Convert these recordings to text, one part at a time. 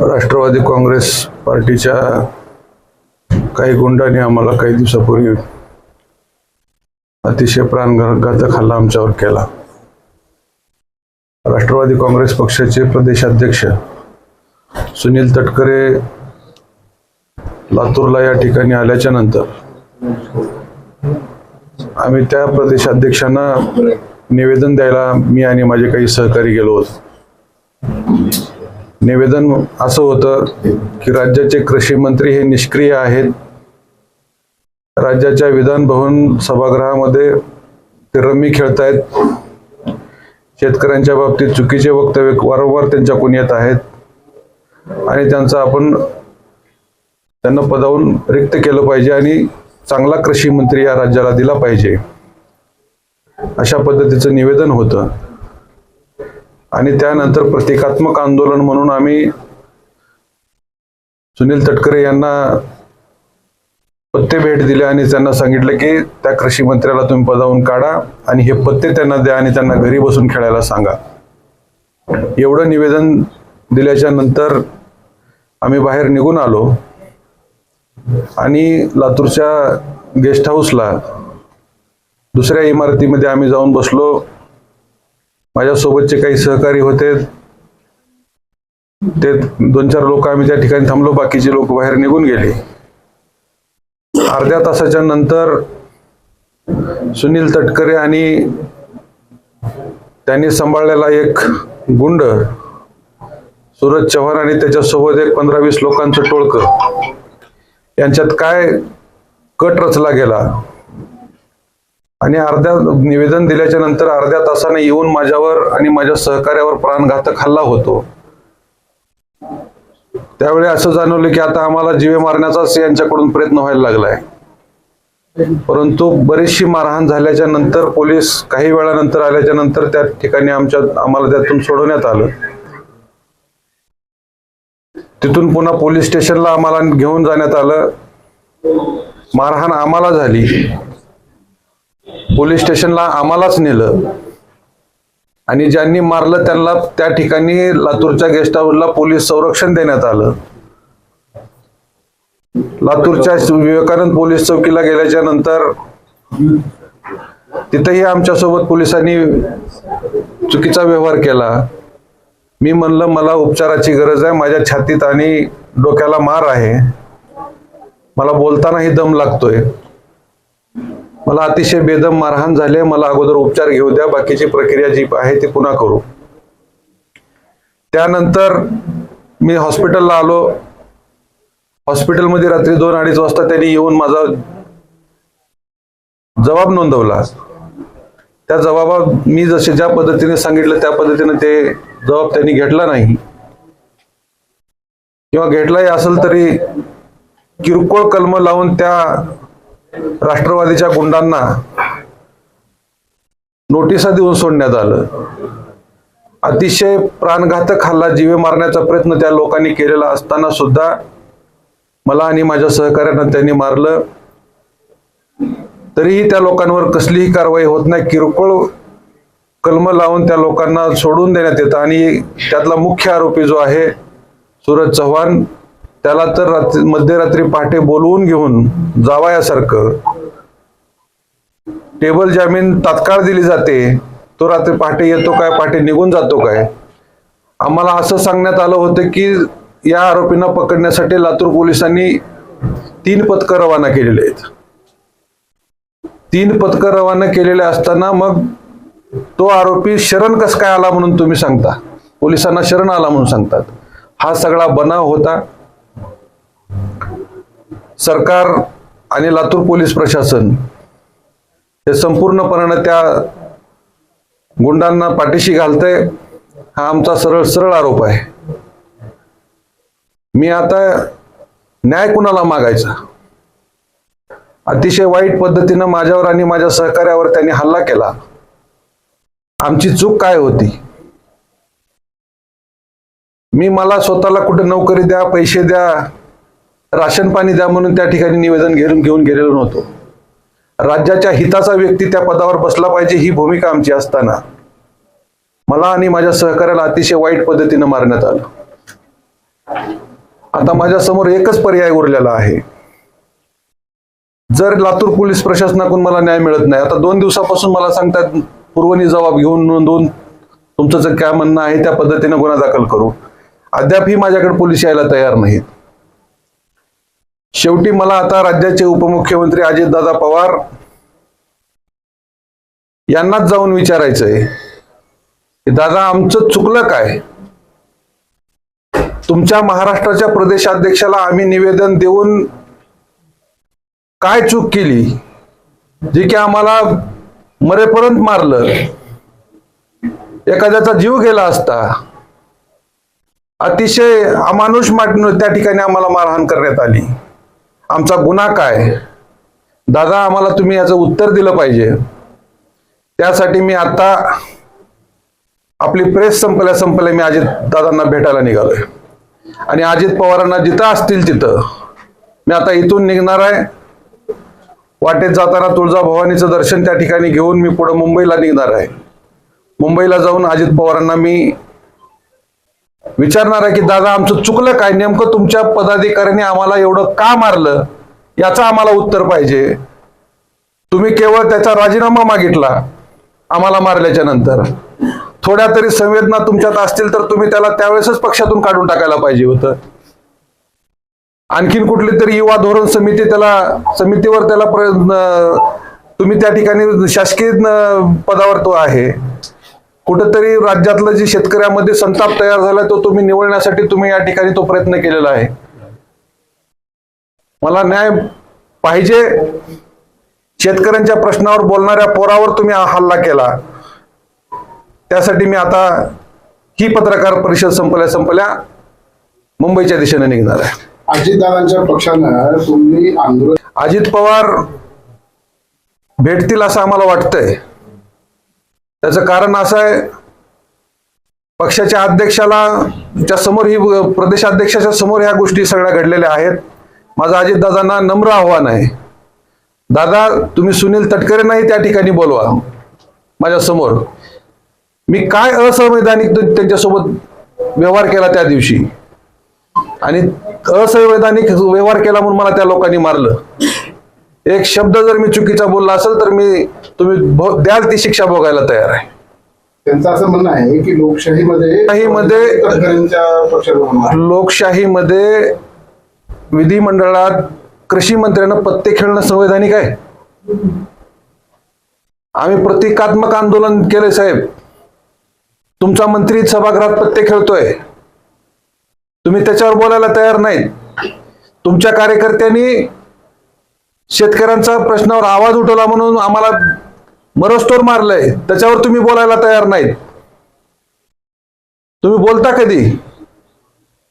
राष्ट्रवादी काँग्रेस पार्टीच्या काही गुंडांनी आम्हाला काही दिवसापूर्वी अतिशय प्राणघातक हल्ला आमच्यावर केला. राष्ट्रवादी काँग्रेस पक्षाचे प्रदेशाध्यक्ष सुनील तटकरे लातूरला या ठिकाणी आल्याच्यानंतर आम्ही त्या प्रदेशाध्यक्षांना निवेदन द्यायला मी आणि माझे काही सहकारी गेलो होतो. निवेदन असं होतं की राज्याचे कृषी मंत्री हे निष्क्रिय आहेत. राज्याच्या विधानभवन सभागृहामध्ये ते रमी खेळतायत. शेतकऱ्यांच्या बाबतीत चुकीचे वक्तव्य वारंवार त्यांच्याकडून येत आहेत. आणि त्यांचा आपण त्यांना पदावून रिक्त केलं पाहिजे आणि चांगला कृषी मंत्री या राज्याला दिला पाहिजे. अशा पद्धतीचं निवेदन होतं. आणि त्यानंतर प्रतिकात्मक आंदोलन म्हणून आम्ही सुनील तटकरे यांना पत्ते भेट दिले आणि त्यांना सांगितलं की त्या कृषी मंत्र्याला तुम्ही पदावून काढा आणि हे पत्ते त्यांना द्या आणि त्यांना घरी बसून खेळायला सांगा. एवढं निवेदन दिल्याच्या नंतर आम्ही बाहेर निघून आलो. आणि लातूरच्या गेस्ट हाऊसला दुसऱ्या इमारतीमध्ये आम्ही जाऊन बसलो. माझ्यासोबतचे काही सहकारी होते. ते दोन चार लोक आम्ही त्या ठिकाणी थांबलो. बाकीचे लोक बाहेर निघून गेले. अर्ध्या तासाच्या नंतर सुनील तटकरे आणि त्यांनी सांभाळलेला एक गुंड सूरज चव्हाण आणि त्याच्यासोबत एक पंधरा वीस लोकांचं टोळकं. यांच्यात काय कट रचला गेला? आणि अर्ध्या निवेदन दिल्याच्या नंतर अर्ध्या तासाने येऊन माझ्यावर आणि माझ्या सहकार्यावर प्राणघातक हल्ला होतो. त्यावेळी असं जाणवलं की आता आम्हाला जीवे मारण्याचाच यांच्याकडून प्रयत्न व्हायला लागलाय. परंतु बरीचशी मारहाण झाल्याच्यानंतर पोलीस काही वेळानंतर आल्याच्यानंतर त्या ठिकाणी आमच्या आम्हाला त्यातून सोडवण्यात आलं. तिथून पुन्हा पोलीस स्टेशनला आम्हाला घेऊन जाण्यात आलं. मारहाण आम्हाला झाली. पोलीस स्टेशनला आम्हालाच नेलं. आणि ज्यांनी मारलं त्यांना त्या ठिकाणी लातूरच्या गेस्ट हाऊसला पोलीस संरक्षण देण्यात आलं. लातूरच्या विवेकानंद पोलीस चौकीला गेल्याच्यानंतर तिथेही आमच्यासोबत पोलिसांनी चुकीचा व्यवहार केला. मी म्हणलं मला उपचाराची गरज आहे माझ्या छातीत आणि डोक्याला मार आहे. मला बोलतानाही दम लागतोय. मला अतिशय बेदम मारहाण झाले मला अगोदर उपचार घेऊ द्या. बाकीची प्रक्रिया जी आहे ती पुन्हा करू. त्यानंतर मी हॉस्पिटलला आलो. हॉस्पिटलमध्ये रात्री दोन अडीच वाजता त्यांनी येऊन माझा जबाब नोंदवला. त्या जबाबात मी जसे ज्या पद्धतीने सांगितलं त्या पद्धतीने ते जबाब त्यांनी घेतला नाही. किंवा घेतलाही असेल तरी किरकोळ कलम लावून त्या राष्ट्रवादीच्या गुंडांना नोटिसा देऊन सोडण्यात आलं. अतिशय प्राणघातक हल्ला जीवे मारण्याचा प्रयत्न त्या लोकांनी केलेला असताना सुद्धा मला आणि माझ्या सहकाऱ्यांना त्यांनी मारलं. तरीही त्या लोकांवर कसलीही कारवाई होत नाही. किरकोळ कलम लावून त्या लोकांना सोडून देण्यात येतं आणि त्यातला मुख्य आरोपी जो आहे सूरज चव्हाण त्याला तर रात्री मध्यरात्री पहाटे बोलवून घेऊन जावायासारखं. टेबल जामीन तात्काळ दिली जाते. तो रात्री पहाटे येतो काय पहाटे निघून जातो काय? आम्हाला असं सांगण्यात आलं होतं की या आरोपींना पकडण्यासाठी लातूर पोलिसांनी तीन पथकं रवाना केलेले आहेत. तीन पथकं रवाना केलेले असताना मग तो आरोपी शरण कस काय आला म्हणून तुम्ही सांगता? पोलिसांना शरण आला म्हणून सांगतात. हा सगळा बनाव होता. सरकार आणि लातूर पोलीस प्रशासन हे संपूर्णपणे त्या गुंडांना पाठीशी घालतंय हा आमचा सरळ सरळ आरोप आहे. मी आता न्याय कुणाला मागायचा? अतिशय वाईट पद्धतीनं माझ्यावर आणि माझ्या सहकार्यावर त्यांनी हल्ला केला. आमची चूक काय होती? मी मला स्वतःला कुठे नोकरी द्या पैसे द्या राशन पाणी द्या म्हणून त्या ठिकाणी निवेदन घेऊन घेऊन गेलेलो नव्हतो. राज्याच्या हिताचा व्यक्ती त्या पदावर बसला पाहिजे ही भूमिका आमची असताना मला आणि माझ्या सहकार्याला अतिशय वाईट पद्धतीनं मारण्यात आलं. आता माझ्यासमोर एकच पर्याय उरलेला आहे. जर लातूर पोलीस प्रशासनाकडून मला न्याय मिळत नाही आता दोन दिवसापासून मला सांगतात पूर्वनी जबाब घेऊन नोंदवून तुमचं जे काय म्हणणं आहे त्या पद्धतीने गुन्हा दाखल करू. अद्यापही माझ्याकडे पोलीस यायला तयार नाहीत. शेवटी मला आता राज्याचे उपमुख्यमंत्री अजितदादा पवार यांनाच जाऊन विचारायचंय की दादा आमचं चुकलं काय? तुमच्या महाराष्ट्राच्या प्रदेशाध्यक्षाला आम्ही निवेदन देऊन काय चूक केली? जे की आम्हाला मरेपर्यंत मारलं. एखाद्याचा जीव गेला असता. अतिशय अमानुष माटून त्या ठिकाणी आम्हाला मारहाण करण्यात आली. आमचा गुन्हा काय? दादा आम्हाला तुम्ही याचं उत्तर दिलं पाहिजे. त्यासाठी मी आता आपली प्रेस संपल्या संपल्या मी अजित दादांना भेटायला निघालोय. आणि अजित पवारांना जिथं असतील तिथं. मी आता इथून निघणार आहे. वाटेत जाताना तुळजाभवानीचं दर्शन त्या ठिकाणी घेऊन मी पुढे मुंबईला निघणार आहे. मुंबईला जाऊन अजित पवारांना मी विचारणार आहे की दादा आमचं चुकलं काय? नेमकं तुमच्या पदाधिकाऱ्यांनी आम्हाला एवढं का मारलं? याचं आम्हाला उत्तर पाहिजे. तुम्ही केवळ त्याचा राजीनामा मागितला आम्हाला मारल्याच्या नंतर. थोड्या तरी संवेदना तुमच्यात असतील तर तुम्ही त्याला त्यावेळेसच पक्षातून काढून टाकायला पाहिजे होतं. आणखीन कुठली तरी युवा धोरण समिती त्याला समितीवर त्याला तुम्ही त्या ठिकाणी शासकीय पदावर तो आहे. कुठंतरी राज्यातलं जे शेतकऱ्यामध्ये संताप तयार झाला तो तुम्ही निवडण्यासाठी तुम्ही या ठिकाणी तो प्रयत्न केलेला आहे. मला न्याय पाहिजे. शेतकऱ्यांच्या प्रश्नावर बोलणाऱ्या पोरावर तुम्ही हल्ला केला. त्यासाठी मी आता ही पत्रकार परिषद संपल्या संपल्या. मुंबईच्या दिशेने निघणार आहे. अजितदादांच्या पक्षानं तुम्ही आंदोलन अजित पवार भेटतील असं आम्हाला वाटतंय. त्याचं कारण असं आहे पक्षाच्या अध्यक्षाला च्या समोर ही प्रदेशाध्यक्षाच्या समोर ह्या गोष्टी सगळ्या घडलेल्या आहेत. माझं अजितदादांना नम्र आव्हान आहे. दादा तुम्ही सुनील तटकरेंनाही त्या ठिकाणी बोलवा. माझ्यासमोर. मी काय असंवैधानिक त्यांच्यासोबत व्यवहार केला त्या दिवशी? आणि असंवैधानिक व्यवहार केला म्हणून मला त्या लोकांनी मारलं. एक शब्द जर मी चुकीचा बोलला असेल तर मी तुम्ही द्याल ती शिक्षा भोगायला तयार आहे. त्यांचं असं म्हणणं आहे की लोकशाहीमध्ये. लोकशाहीमध्ये विधिमंडळात कृषी मंत्र्यांना पत्ते खेळणं संवैधानिक आहे. आम्ही प्रतिकात्मक आंदोलन केले साहेब. तुमचा मंत्री सभागृहात पत्ते खेळतोय. तुम्ही त्याच्यावर बोलायला तयार नाहीत. तुमच्या कार्यकर्त्यांनी शेतकऱ्यांचा प्रश्नावर आवाज उठवला म्हणून आम्हाला मरस्तोर मारलंय. त्याच्यावर तुम्ही बोलायला तयार नाहीत. तुम्ही बोलता कधी?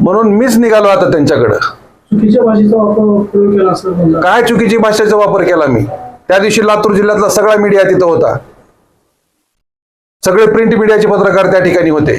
म्हणून मीच निघालो आता त्यांच्याकडं. चुकीच्या भाषेचा वापर प्रयोग केला असं म्हणलं काय चुकीची भाषेचा वापर केला मी? त्या दिवशी लातूर जिल्ह्यातला सगळा मीडिया तिथं होता. सगळे प्रिंट मीडियाचे पत्रकार त्या ठिकाणी होते.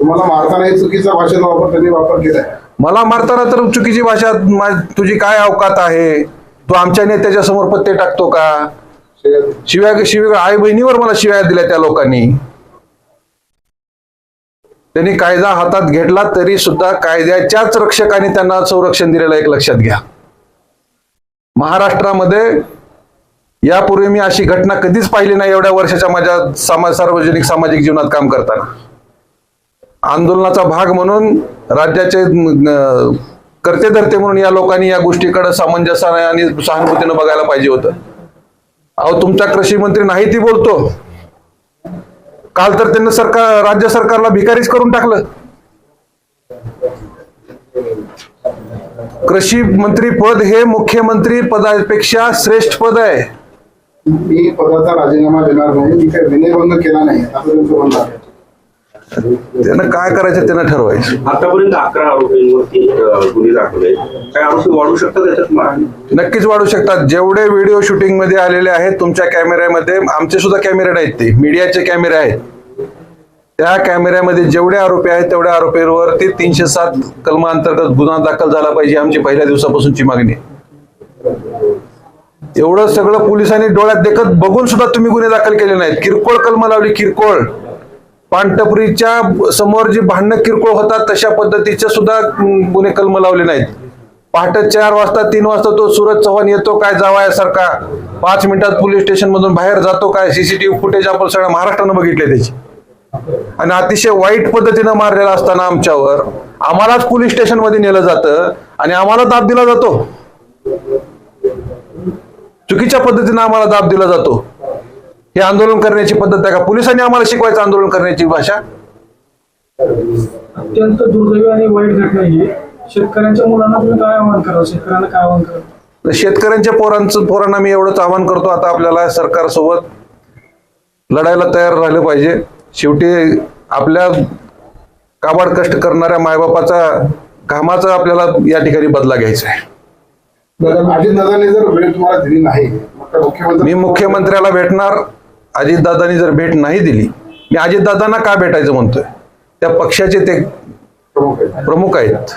तुम्हाला मारताना चुकीचा भाषेचा वापर त्यांनी वापर केलाय. मला मारताना तर चुकीची भाषा तुझी काय अवकात आहे? तो आमच्या नेत्याच्या समोर पत्ते टाकतो का? शिव्या शिव्या आई बहिणीवर मला शिव्या दिल्या त्या लोकांनी. त्यांनी कायदा हातात घेतला तरी सुद्धा कायद्याच्याच रक्षकाने त्यांना संरक्षण दिलेलं एक लक्षात घ्या. महाराष्ट्रामध्ये यापूर्वी मी अशी घटना कधीच पाहिली नाही एवढ्या वर्षाच्या माझ्या समाज सार्वजनिक सामाजिक जीवनात काम करताना. आंदोलनाचा भाग म्हणून राज्याचे करते धरते म्हणून या लोकांनी या गोष्टीकडे सामंजस्याने आणि सहानुभूतीनं बघायला पाहिजे होतं. अहो तुमचा कृषी मंत्री नाही ती बोलतो. काल तर त्यांनी सरकार राज्य सरकारला भिकारीच करून टाकलं. कृषी मंत्री पद हे मुख्यमंत्री पदापेक्षा श्रेष्ठ पद आहे. मी पदाचा राजीनामा देणार नाही. मी काही विनयभंग केला नाही. असं त्यांचं म्हणणार त्यानं काय करायचं त्यानं ठरवायचं. आतापर्यंत अकरा आरोपींवरती अ, गुन्हे दाखल काय आरोपी वाढू शकतात त्याच्यात मग? नक्कीच वाढू शकतात. जेवढे व्हिडिओ शूटिंगमध्ये आलेले आहेत तुमच्या कॅमेऱ्यामध्ये आमचे सुद्धा कॅमेरे नाहीत ते. मीडियाचे कॅमेरे आहेत. त्या कॅमेऱ्यामध्ये जेवढे आरोपी आहेत तेवढ्या आरोपींवरती तीनशे सात कलमांतर्गत गुन्हा दाखल झाला पाहिजे आमची पहिल्या दिवसापासूनची मागणी. एवढं सगळं पोलिसांनी डोळ्यात देखत बघून सुद्धा तुम्ही गुन्हे दाखल केले नाहीत. किरकोळ कलम लावली किरकोळ. पानटपरीच्या समोर जी भांडणं किरकोळ होतात तशा पद्धतीचे सुद्धा गुन्हे कलम लावले नाहीत. पहाटे चार वाजता तीन वाजता तो सूरज चव्हाण येतो काय जावायासारखा पाच मिनिटात पोलीस स्टेशन मधून बाहेर जातो काय सीसीटीव्ही फुटेज आपण सगळ्या महाराष्ट्रानं बघितले त्याची. आणि अतिशय वाईट पद्धतीनं मारलेला असताना आमच्यावर आम्हालाच पोलीस स्टेशनमध्ये नेलं जातं आणि आम्हाला दाब दिला जातो. चुकीच्या पद्धतीनं आम्हाला दाब दिला जातो. हे आंदोलन करण्याची पद्धत आहे का? पोलिसांनी आम्हाला शिकवायचं आंदोलन करण्याची भाषा? अत्यंत दुर्दैवी आणि वाईट घटना ही. आहे. शेतकऱ्यांच्या मुलांना तुम्ही काय आव्हान करा शेतकऱ्यांना काय आव्हान करा तर शेतकऱ्यांच्या पोरांचं पोरांना मी एवढंच आवाहन करतो. आता आपल्याला सरकारसोबत लढायला तयार राहिलं पाहिजे. शेवटी आपल्या काबाड कष्ट करणाऱ्या मायबापाचा घामाचा आपल्याला या ठिकाणी बदला घ्यायचा आहे. अजितदादांनी जर वेळ तुम्हाला दिली नाही मी मुख्यमंत्र्याला भेटणार. अजितदादांनी जर भेट नाही दिली मी अजितदादांना का भेटायचं म्हणतोय? त्या पक्षाचे ते प्रमुख आहेत. प्रमुख आहेत.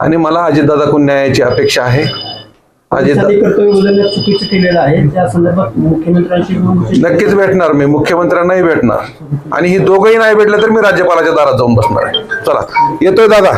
आणि मला अजितदादाकडून न्यायाची अपेक्षा आहे? नक्कीच भेटणार मी. मुख्यमंत्र्यांनाही भेटणार. आणि ही दोघंही नाही भेटले तर मी राज्यपालाच्या दारात जाऊन बसणार आहे. चला. येतोय दादा.